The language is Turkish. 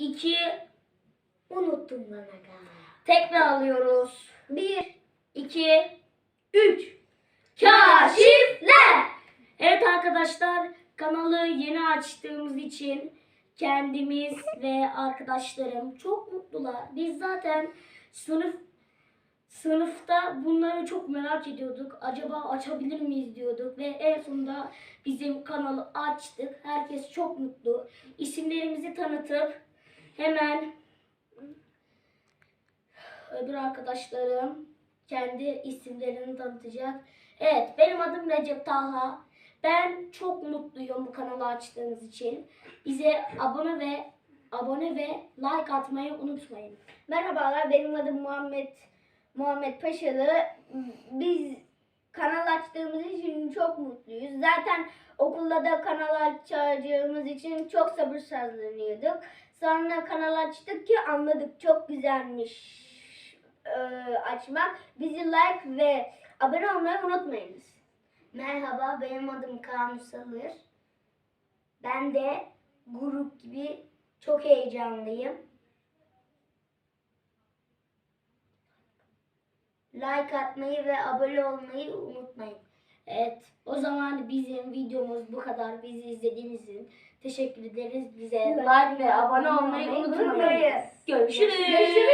2 Unuttum lan aga. tekrar alıyoruz. 1, 2 3 Kaşifler. Evet arkadaşlar kanalı yeni açtığımız için kendimiz ve arkadaşlarım çok mutlular. Biz zaten sınıf sınıfta bunları çok merak ediyorduk. Acaba açabilir miyiz diyorduk ve en sonunda bizim kanalı açtık. Herkes çok mutlu. İsimlerimizi tanıtıp hemen öbür arkadaşlarım kendi isimlerini tanıtacak. Evet, benim adım Recep Talha. Ben çok mutluyum bu kanalı açtığınız için. Bize abone ve abone ve like atmayı unutmayın. Merhabalar benim adım Muhammed Muhammed Paşalı. Biz kanal açtığımız için çok mutluyuz. Zaten okulda da kanal açacağımız için çok sabırsızlanıyorduk. Sonra kanal açtık ki anladık çok güzelmiş e, açmak. Bizi like ve abone olmayı unutmayınız. Merhaba benim adım Kaan Usalır. Ben de grup gibi çok heyecanlıyım. Like atmayı ve abone olmayı unutmayın. Evet, o zaman bizim kadar. Bizi izlediğiniz için teşekkür ederiz. Bize like ve abone olmayı unutmayın. Görüşürüz. Görüşürüz.